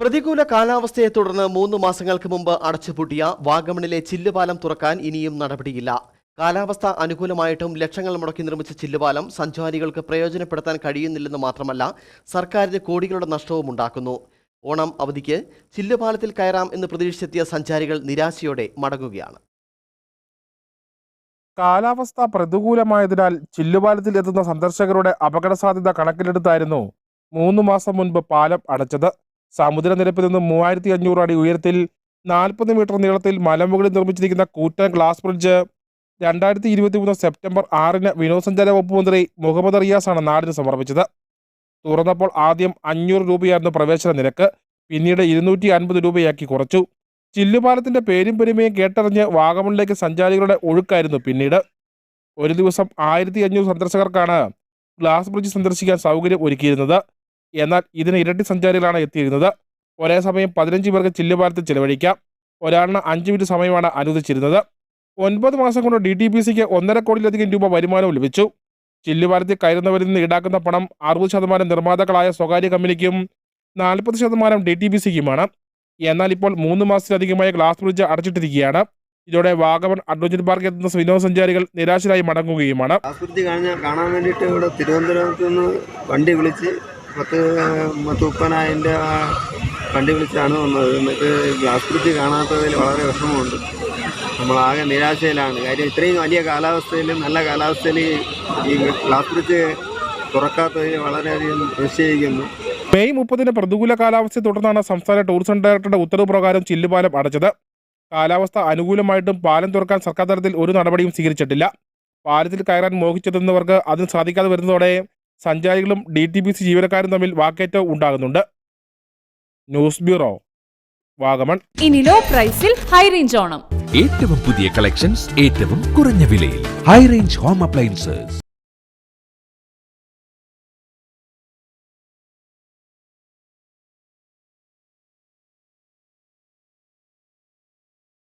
പ്രതികൂല കാലാവസ്ഥയെ തുടർന്ന് മൂന്ന് മാസങ്ങൾക്ക് മുമ്പ് അടച്ചുപൂട്ടിയ വാഗമണിലെ ചില്ലുപാലം തുറക്കാൻ ഇനിയും നടപടിയില്ല. കാലാവസ്ഥ അനുകൂലമായിട്ടും ലക്ഷങ്ങൾ മുടക്കി നിർമ്മിച്ച ചില്ലുപാലം സഞ്ചാരികൾക്ക് പ്രയോജനപ്പെടുത്താൻ കഴിയുന്നില്ലെന്ന് മാത്രമല്ല സർക്കാരിന് കോടികളുടെ നഷ്ടവും ഉണ്ടാക്കുന്നു. ഓണം അവധിക്ക് ചില്ലുപാലത്തിൽ കയറാം എന്ന് പ്രതീക്ഷിച്ചെത്തിയ സഞ്ചാരികൾ നിരാശയോടെ മടങ്ങുകയാണ്. കാലാവസ്ഥ പ്രതികൂലമായതിനാൽ ചില്ലുപാലത്തിൽ എത്തുന്ന സന്ദർശകരുടെ അപകട സാധ്യത കണക്കിലെടുത്തായിരുന്നു മൂന്ന് മാസം മുൻപ് പാലം അടച്ചത്. സമുദ്രനിരപ്പിൽ നിന്ന് മൂവായിരത്തി അഞ്ഞൂറ് അടി ഉയരത്തിൽ നാൽപ്പത് മീറ്റർ നീളത്തിൽ മലമുകളിൽ നിർമ്മിച്ചിരിക്കുന്ന കൂറ്റൻ ഗ്ലാസ് ബ്രിഡ്ജ് രണ്ടായിരത്തി ഇരുപത്തി മൂന്ന് സെപ്റ്റംബർ ആറിന് വിനോദസഞ്ചാര വകുപ്പ് മന്ത്രി മുഹമ്മദ് റിയാസാണ് നാടിന് സമർപ്പിച്ചത്. തുറന്നപ്പോൾ ആദ്യം അഞ്ഞൂറ് രൂപയായിരുന്നു പ്രവേശന നിരക്ക് പിന്നീട് ഇരുന്നൂറ്റി അൻപത് രൂപയാക്കി കുറച്ചു. ചില്ലുപാലത്തിന്റെ പേരും പെരുമയും കേട്ടറിഞ്ഞ് വാഗമണിലേക്ക് സഞ്ചാരികളുടെ ഒഴുക്കായിരുന്നു പിന്നീട്. ഒരു ദിവസം ആയിരത്തി അഞ്ഞൂറ് സന്ദർശകർക്കാണ് ഗ്ലാസ് ബ്രിഡ്ജ് സന്ദർശിക്കാൻ സൗകര്യം ഒരുക്കിയിരുന്നത്. എന്നാൽ ഇതിന് ഇരട്ടി സഞ്ചാരികളാണ് എത്തിയിരുന്നത്. ഒരേ സമയം പതിനഞ്ച് പേർക്ക് ചില്ലുപാലത്തിൽ ചിലവഴിക്കാം. ഒരാളിന് അഞ്ച് മിനിറ്റ് സമയമാണ് അനുവദിച്ചിരുന്നത്. ഒൻപത് മാസം കൊണ്ട് ഡി ടി പി സിക്ക് ഒന്നര കോടിയിലധികം രൂപ വരുമാനവും ലഭിച്ചു. ചില്ലുപാലത്തിൽ കയറുന്നവരിൽ നിന്ന് ഈടാക്കുന്ന പണം അറുപത് ശതമാനം നിർമ്മാതാക്കളായ സ്വകാര്യ കമ്പനിക്കും നാൽപ്പത് ശതമാനം ഡി ടി പി സിക്കുമാണ്. എന്നാൽ ഇപ്പോൾ മൂന്ന് മാസത്തിലധികമായ ഗ്ലാസ് ബ്രിഡ്ജ് അടച്ചിട്ടിരിക്കുകയാണ്. ഇതോടെ വാഗമൺ അഡ്വഞ്ചർ പാർക്ക് എത്തുന്ന വിനോദസഞ്ചാരികൾ നിരാശരായി മടങ്ങുകയുമാണ്. കാണാൻ വേണ്ടിയിട്ട് ഇവിടെ തിരുവനന്തപുരത്ത് നിന്ന് വണ്ടി വിളിച്ച് പത്ത് പത്ത് ആ വണ്ടി വിളിച്ചാണ് വന്നത്. എന്നിട്ട് ഗ്ലാസ് ബ്രിഡ്ജ് കാണാത്തതിൽ വളരെ വിഷമമുണ്ട്. നമ്മളാകെ നിരാശയിലാണ്. കാര്യം ഇത്രയും വലിയ കാലാവസ്ഥയിലും നല്ല കാലാവസ്ഥയിൽ ഈ ഗ്ലാസ് ബ്രിഡ്ജ് തുറക്കാത്തതിൽ വളരെയധികം നിശ്ചയിക്കുന്നു. മെയ് മുപ്പതിന് പ്രതികൂല കാലാവസ്ഥയെ തുടർന്നാണ് സംസ്ഥാന ടൂറിസം ഡയറക്ടറുടെ ഉത്തരവ് പ്രകാരം ചില്ലുപാലം അടച്ചത്. കാലാവസ്ഥ അനുകൂലമായിട്ടും പാലം തുറക്കാൻ സർക്കാർ തലത്തിൽ ഒരു നടപടിയും സ്വീകരിച്ചിട്ടില്ല. പാലത്തിൽ കയറാൻ മോഹിച്ചെത്തുന്നവർക്ക് അതിന് സാധിക്കാതെ വരുന്നതോടെ സഞ്ചാരികളും ഡി ടി പി സി ജീവനക്കാരും തമ്മിൽ വാക്കേറ്റവും ഉണ്ടാകുന്നുണ്ട്. News bureau Vagamon. ഇനി ലോ പ്രൈസിൽ ഹൈ റേഞ്ച് ഓണം. ഏറ്റവും പുതിയ കളക്ഷൻസ് ഏറ്റവും കുറഞ്ഞ വിലയിൽ. High range home appliances.